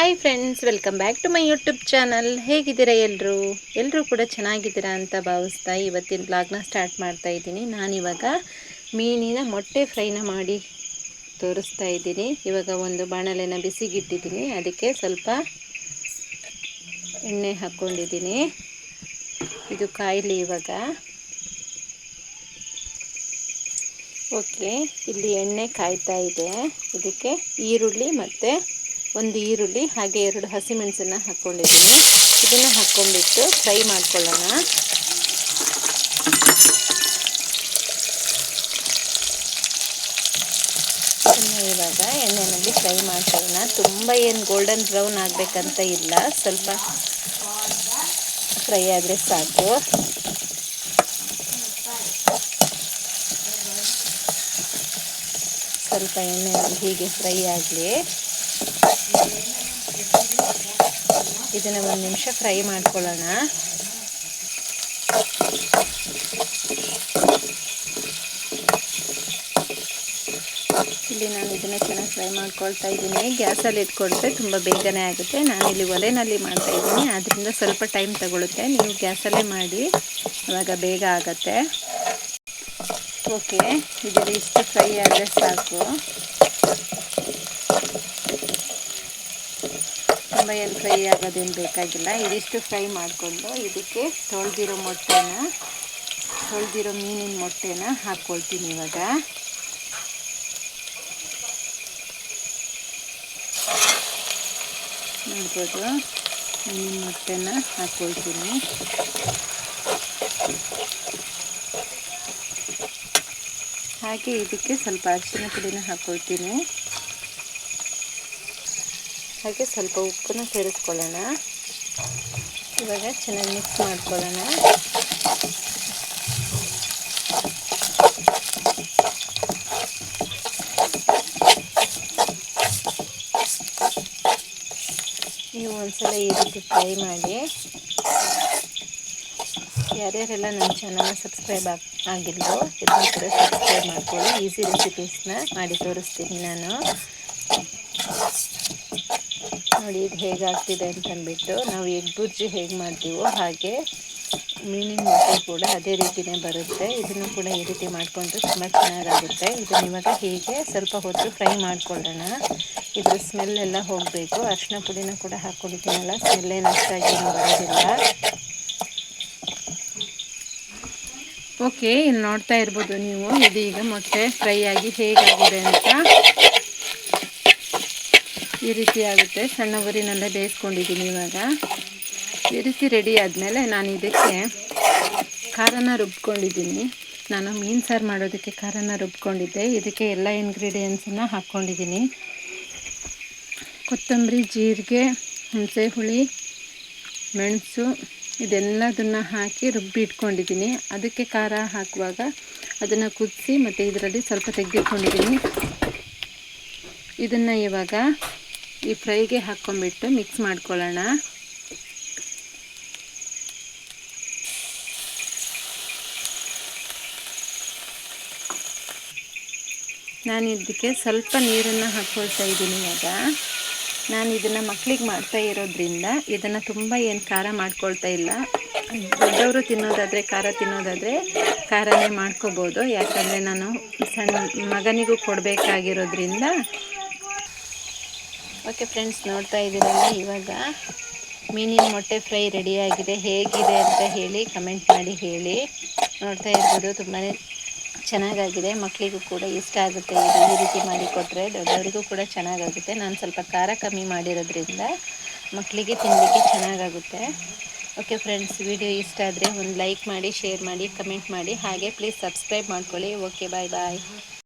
Hi friends welcome back to my YouTube channel ಹೇಗಿದ್ದೀರಾ ಎಲ್ಲರೂ ಎಲ್ಲರೂ ಕೂಡ ಚೆನ್ನಾಗಿದ್ದೀರಾ ಅಂತ ಭಾವಿಸ್ತಾ ಇವತ್ತಿನ ಬ್ಲಾಗ್ನ ಸ್ಟಾರ್ಟ್ ಮಾಡ್ತಾ ಇದ್ದೀನಿ. ನಾನಿವಾಗ ಮೀನಿನ ಮೊಟ್ಟೆ ಫ್ರೈನ ಮಾಡಿ ತೋರಿಸ್ತಾ ಇದ್ದೀನಿ. ಇವಾಗ ಒಂದು ಬಾಣಲೆನ ಬಿಸಿಗಿಟ್ಟಿದ್ದೀನಿ. ಅದಕ್ಕೆ ಸ್ವಲ್ಪ ಎಣ್ಣೆ ಹಾಕ್ಕೊಂಡಿದ್ದೀನಿ. ಇದು ಕಾಯಿಲಿ ಇವಾಗ. ಓಕೆ ಇಲ್ಲಿ ಎಣ್ಣೆ ಕಾಯ್ತಾ ಇದೆ. ಇದಕ್ಕೆ ಈರುಳ್ಳಿ ಮತ್ತು ಒಂದು ಈರುಳ್ಳಿ, ಹಾಗೆ ಎರಡು ಹಸಿಮೆಣಸನ್ನು ಹಾಕ್ಕೊಂಡಿದ್ದೀನಿ ಇದನ್ನು ಹಾಕ್ಕೊಂಡ್ಬಿಟ್ಟು ಫ್ರೈ ಮಾಡ್ಕೊಳ್ಳೋಣ. ಇವಾಗ ಎಣ್ಣೆಯಲ್ಲಿ ಫ್ರೈ ಮಾಡ್ಕೊಳ್ಳೋಣ. ತುಂಬ ಏನು ಗೋಲ್ಡನ್ ಬ್ರೌನ್ ಆಗಬೇಕಂತ ಇಲ್ಲ. ಸ್ವಲ್ಪ ಫ್ರೈ ಆದರೆ ಸಾಕು. ಸ್ವಲ್ಪ ಎಣ್ಣೆಯಲ್ಲಿ ಹೀಗೆ ಫ್ರೈ ಆಗಲಿ. ಇದನ್ನು ಒಂದು ನಿಮಿಷ ಫ್ರೈ ಮಾಡ್ಕೊಳ್ಳೋಣ. ಇಲ್ಲಿ ನಾನು ಇದನ್ನು ಚೆನ್ನಾಗಿ ಫ್ರೈ ಮಾಡ್ಕೊಳ್ತಾ ಇದ್ದೀನಿ. ಗ್ಯಾಸಲ್ಲಿ ಇಟ್ಕೊಂಡ್ರೆ ತುಂಬ ಬೇಗನೆ ಆಗುತ್ತೆ. ನಾನು ಇಲ್ಲಿ ಒಲೆಯಲ್ಲಿ ಮಾಡ್ತಾ ಇದ್ದೀನಿ. ಅದರಿಂದ ಸ್ವಲ್ಪ ಟೈಮ್ ತಗೊಳುತ್ತೆ. ನೀವು ಗ್ಯಾಸಲ್ಲೇ ಮಾಡಿ. ಆವಾಗ ಬೇಗ ಆಗುತ್ತೆ. ಓಕೆ, ಇದರಲ್ಲಿ ಇಷ್ಟು ಫ್ರೈ ಆದರೆ ಸಾಕು. ತುಂಬ ಫ್ರೈ ಆಗೋದೇನು ಬೇಕಾಗಿಲ್ಲ, ಇದಿಷ್ಟು ಫ್ರೈ ಮಾಡಿಕೊಂಡು ಇದಕ್ಕೆ ತೊಳೆದಿರೋ ಮೊಟ್ಟೆನ, ತೊಳೆದಿರೋ ಮೀನಿನ ಮೊಟ್ಟೆನ ಹಾಕ್ಕೊಳ್ತೀನಿ ಇವಾಗ. ನೋಡ್ಬೋದು, ಮೀನಿನ ಮೊಟ್ಟೆನ ಹಾಕ್ಕೊಳ್ತೀನಿ. ಹಾಗೆ ಇದಕ್ಕೆ ಸ್ವಲ್ಪ ಅರಿಶಿನ ಪುಡಿನ ಹಾಕ್ಕೊಳ್ತೀನಿ. ಹಾಗೆ ಸ್ವಲ್ಪ ಉಪ್ಪನ್ನು ಸೇರಿಸ್ಕೊಳ್ಳೋಣ. ಇವಾಗ ಚೆನ್ನಾಗಿ ಮಿಕ್ಸ್ ಮಾಡ್ಕೊಳ್ಳೋಣ. ನೀವು ಒಂದ್ಸಲ ಈ ರೀತಿ ಫ್ರೈ ಮಾಡಿ. ಯಾರ್ಯಾರೆಲ್ಲ ನನ್ನ ಚಾನಲ್ನ ಸಬ್ಸ್ಕ್ರೈಬ್ ಆಗಿ ಆಗಿಲ್ಲೋ ಇದನ್ನ ಕೂಡ ಸಬ್ಸ್ಕ್ರೈಬ್ ಮಾಡ್ಕೊಳ್ಳಿ. ಈಸಿ ರೆಸಿಪೀಸ್ನ ಮಾಡಿ ತೋರಿಸ್ತೀನಿ ನಾನು. ನೋಡಿ ಇದು ಹೇಗಾಗ್ತಿದೆ ಅಂತಂದ್ಬಿಟ್ಟು ನಾವು ಎಗ್ ಬುರ್ಜಿ ಹೇಗೆ ಮಾಡ್ತೀವೋ ಹಾಗೆ ಮೀನಿನ ಮೊಟ್ಟೆ ಕೂಡ ಅದೇ ರೀತಿಯೇ ಬರುತ್ತೆ. ಇದನ್ನು ಕೂಡ ಈ ರೀತಿ ಮಾಡಿಕೊಂಡು ತುಂಬ ಚೆನ್ನಾಗಾಗುತ್ತೆ. ಇದನ್ನು ಇವಾಗ ಹೀಗೆ ಸ್ವಲ್ಪ ಹೊತ್ತು ಫ್ರೈ ಮಾಡಿಕೊಳ್ಳೋಣ. ಇದ್ರ ಸ್ಮೆಲ್ ಎಲ್ಲ ಹೋಗಬೇಕು. ಅರಿಶಿನ ಪುಡಿನ ಕೂಡ ಹಾಕ್ಕೊಂಡಿದ್ದೀನಲ್ಲ ಏನು ಅಷ್ಟಾಗಿ ಬರೋದಿಲ್ಲ. ಓಕೆ ಇಲ್ಲಿ ನೋಡ್ತಾ ಇರ್ಬೋದು ನೀವು. ಇದೀಗ ಮೊಟ್ಟೆ ಫ್ರೈ ಆಗಿ ಹೇಗಾಗಿದೆ ಅಂತ. ಈ ರೀತಿ ಆಗುತ್ತೆ. ಸಣ್ಣ ಉರಿನಲ್ಲೇ ಬೇಯಿಸ್ಕೊಂಡಿದ್ದೀನಿ ಇವಾಗ. ಈ ರೀತಿ ರೆಡಿ ಆದಮೇಲೆ ನಾನು ಇದಕ್ಕೆ ಖಾರನ ರುಬ್ಕೊಂಡಿದ್ದೀನಿ. ನಾನು ಮೀನು ಸಾರು ಮಾಡೋದಕ್ಕೆ ಖಾರನ ರುಬ್ಕೊಂಡಿದ್ದೆ. ಇದಕ್ಕೆ ಎಲ್ಲ ಇಂಗ್ರೀಡಿಯೆಂಟ್ಸನ್ನು ಹಾಕ್ಕೊಂಡಿದ್ದೀನಿ. ಕೊತ್ತಂಬರಿ, ಜೀರಿಗೆ, ಹುಣಸೆ ಹುಳಿ, ಮೆಣಸು ಇದೆಲ್ಲದನ್ನು ಹಾಕಿ ರುಬ್ಬಿ ಇಟ್ಕೊಂಡಿದ್ದೀನಿ ಅದಕ್ಕೆ ಖಾರ ಹಾಕುವಾಗ ಅದನ್ನು ಕುದಿಸಿ ಮತ್ತು ಇದರಲ್ಲಿ ಸ್ವಲ್ಪ ತೆಗೆದಿಟ್ಕೊಂಡಿದ್ದೀನಿ ಇದನ್ನು ಇವಾಗ ಈ ಫ್ರೈಗೆ ಹಾಕ್ಕೊಂಬಿಟ್ಟು ಮಿಕ್ಸ್ ಮಾಡ್ಕೊಳ್ಳೋಣ. ನಾನು ಇದಕ್ಕೆ ಸ್ವಲ್ಪ ನೀರನ್ನು ಹಾಕ್ಕೊಳ್ತಾ ಇದ್ದೀನಿ ಇವಾಗ. ನಾನು ಇದನ್ನು ಮಕ್ಕಳಿಗೆ ಮಾಡ್ತಾ ಇರೋದ್ರಿಂದ ಇದನ್ನು ತುಂಬ ಏನು ಖಾರ ಮಾಡ್ಕೊಳ್ತಾ ಇಲ್ಲ. ದೊಡ್ಡವರು ತಿನ್ನೋದಾದರೆ ಖಾರ ತಿನ್ನೋದಾದರೆ ಖಾರನೇ ಮಾಡ್ಕೋಬೋದು. ಯಾಕಂದರೆ ನಾನು ಸಣ್ಣ ಮಗನಿಗೂ ಕೊಡಬೇಕಾಗಿರೋದ್ರಿಂದ ಓಕೆ ಫ್ರೆಂಡ್ಸ್, ನೋಡ್ತಾ ಇದ್ದೀರಲ್ಲ ಇವಾಗ ಮೀನಿನ ಮೊಟ್ಟೆ ಫ್ರೈ ರೆಡಿಯಾಗಿದೆ ಹೇಗಿದೆ ಅಂತ ಹೇಳಿ ಕಮೆಂಟ್ ಮಾಡಿ ಹೇಳಿ. ನೋಡ್ತಾ ಇರ್ಬೋದು ತುಂಬಾ ಚೆನ್ನಾಗಾಗಿದೆ. ಮಕ್ಕಳಿಗೂ ಕೂಡ ಇಷ್ಟ ಆಗುತ್ತೆ ಇದು. ಈ ರೀತಿ ಮಾಡಿಕೊಟ್ರೆ ದೊಡ್ಡವರಿಗೂ ಕೂಡ ಚೆನ್ನಾಗಾಗುತ್ತೆ. ನಾನು ಸ್ವಲ್ಪ ಖಾರ ಕಮ್ಮಿ ಮಾಡಿರೋದ್ರಿಂದ ಮಕ್ಕಳಿಗೆ ತಿನ್ನಲಿಕ್ಕೆ ಚೆನ್ನಾಗಾಗುತ್ತೆ. ಓಕೆ ಫ್ರೆಂಡ್ಸ್, ವಿಡಿಯೋ ಇಷ್ಟ ಆದರೆ ಒಂದು ಲೈಕ್ ಮಾಡಿ ಶೇರ್ ಮಾಡಿ ಕಮೆಂಟ್ ಮಾಡಿ. ಹಾಗೆ ಪ್ಲೀಸ್ ಸಬ್ಸ್ಕ್ರೈಬ್ ಮಾಡ್ಕೊಳ್ಳಿ. Okay bye bye